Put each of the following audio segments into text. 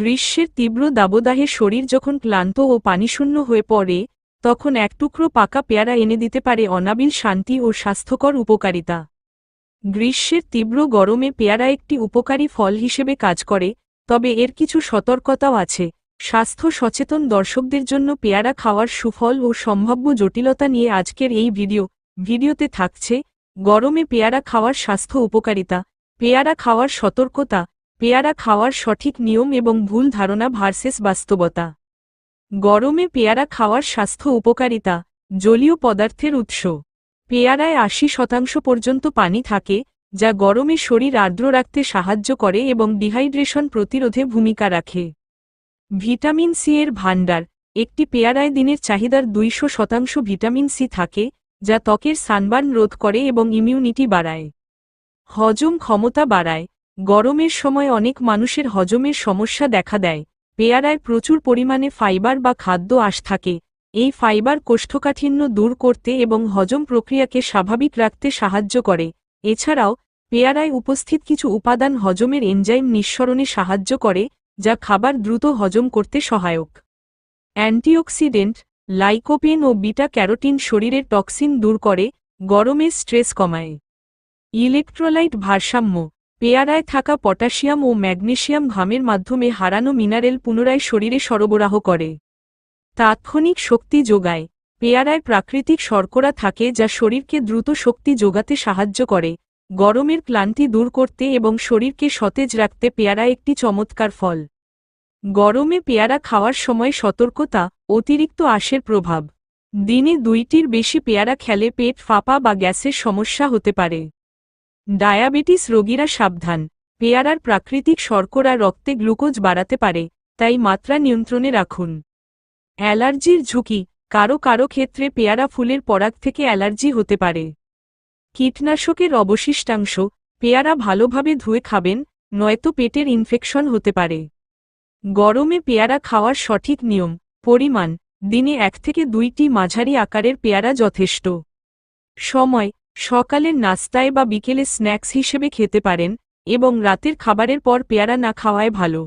গ্রীষ্মের তীব্র দাবদাহে শরীর যখন ক্লান্ত ও পানিশূন্য হয়ে পড়ে, তখন এক টুকরো পাকা পেয়ারা এনে দিতে পারে অনাবিল শান্তি ও স্বাস্থ্যকর উপকারিতা। গ্রীষ্মের তীব্র গরমে পেয়ারা একটি উপকারী ফল হিসেবে কাজ করে, তবে এর কিছু সতর্কতাও আছে। স্বাস্থ্য সচেতন দর্শকদের জন্য পেয়ারা খাওয়ার সুফল ও সম্ভাব্য জটিলতা নিয়ে আজকের এই ভিডিও। ভিডিওতে থাকছে, গরমে পেয়ারা খাওয়ার স্বাস্থ্য উপকারিতা, পেয়ারা খাওয়ার সতর্কতা পেয়ারা খাওয়ার সঠিক নিয়ম এবং ভুল ধারণা ভার্সেস বাস্তবতা। গরমে পেয়ারা খাওয়ার স্বাস্থ্য উপকারিতা, জলীয় পদার্থের উৎস। পেয়ারায় আশি শতাংশ পর্যন্ত পানি থাকে, যা গরমে শরীর আর্দ্র রাখতে সাহায্য করে এবং ডিহাইড্রেশন প্রতিরোধে ভূমিকা রাখে। ভিটামিন সি এর ভাণ্ডার, একটি পেয়ারায় দিনের চাহিদার দুইশো শতাংশ ভিটামিন সি থাকে, যা ত্বকের সানবার্ন রোধ করে এবং ইমিউনিটি বাড়ায়। হজম ক্ষমতা বাড়ায় গরমের সময় অনেক মানুষের হজমের সমস্যা দেখা দেয়। পেয়ারায় প্রচুর পরিমাণে ফাইবার বা খাদ্য আশ থাকে। এই ফাইবার কোষ্ঠকাঠিন্য দূর করতে এবং হজম প্রক্রিয়াকে স্বাভাবিক রাখতে সাহায্য করে। এছাড়াও, পেয়ারায় উপস্থিত কিছু উপাদান হজমের এনজাইম নিঃসরণে সাহায্য করে, যা খাবার দ্রুত হজম করতে সহায়ক। অ্যান্টিঅক্সিডেন্ট, লাইকোপেন ও বিটা ক্যারোটিন শরীরের টক্সিন দূর করে, গরমে স্ট্রেস কমায়। ইলেকট্রোলাইট ভারসাম্য পেয়ারায় থাকা পটাশিয়াম ও ম্যাগনেশিয়াম ঘামের মাধ্যমে হারানো মিনারেল পুনরায় শরীরে সরবরাহ করে। তাৎক্ষণিক শক্তি যোগায়। পেয়ারায় প্রাকৃতিক শর্করা থাকে যা শরীরকে দ্রুত শক্তি যোগাতে সাহায্য করে। গরমের ক্লান্তি দূর করতে এবং শরীরকে সতেজ রাখতে পেয়ারা একটি চমৎকার ফল। গরমে পেয়ারা খাওয়ার সময় সতর্কতা, অতিরিক্ত আশের প্রভাব। দিনে দুইটির বেশি পেয়ারা খেলে পেট ফাঁপা বা গ্যাসের সমস্যা হতে পারে। ডায়াবেটিস রোগীরা সাবধান। পেয়ারার প্রাকৃতিক শর্করা রক্তে গ্লুকোজ বাড়াতে পারে, তাই মাত্রা নিয়ন্ত্রণে রাখুন। অ্যালার্জির ঝুঁকি, কারও কারও ক্ষেত্রে পেয়ারা ফুলের পরাগ থেকে অ্যালার্জি হতে পারে। কীটনাশকের অবশিষ্টাংশ, পেয়ারা ভালোভাবে ধুয়ে খাবেন, নয়তো পেটের ইনফেকশন হতে পারে। গরমে পেয়ারা খাওয়ার সঠিক নিয়ম, পরিমাণ, দিনে এক থেকে দুইটি মাঝারি আকারের পেয়ারা যথেষ্ট। সময় সকালের নাস্তায় বা বিকেলে স্ন্যাক্স হিসেবে খেতে পারেন এবং রাতের খাবারের পর পেয়ারা না খাওয়ায় ভালো।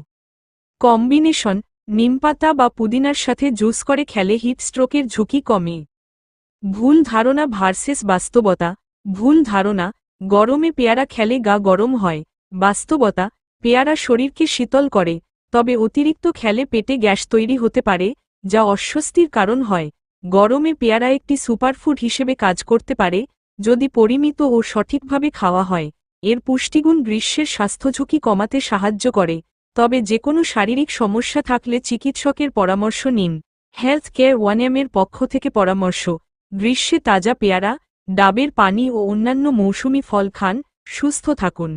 কম্বিনেশন নিমপাতা বা পুদিনার সাথে জুস করে খেলে হিট স্ট্রোকের ঝুঁকি কমে। ভুল ধারণা ভার্সেস বাস্তবতা, ভুল ধারণা, গরমে পেয়ারা খেলে গা গরম হয়। বাস্তবতা, পেয়ারা শরীরকে শীতল করে, তবে অতিরিক্ত খেলে পেটে গ্যাস তৈরি হতে পারে, যা অস্বস্তির কারণ হয়। গরমে পেয়ারা একটি সুপারফুড হিসেবে কাজ করতে পারে যদি পরিমিত ও সঠিকভাবে খাওয়া হয়, এর পুষ্টিগুণ গ্রীষ্মের স্বাস্থ্যঝুঁকি কমাতে সাহায্য করে, তবে যে কোনো শারীরিক সমস্যা থাকলে চিকিৎসকের পরামর্শ নিন। হেলথ কেয়ার ওয়ানএমের পক্ষ থেকে পরামর্শ, গ্রীষ্মে তাজা পেয়ারা, ডাবের পানি ও অন্যান্য মৌসুমি ফল খান, সুস্থ থাকুন।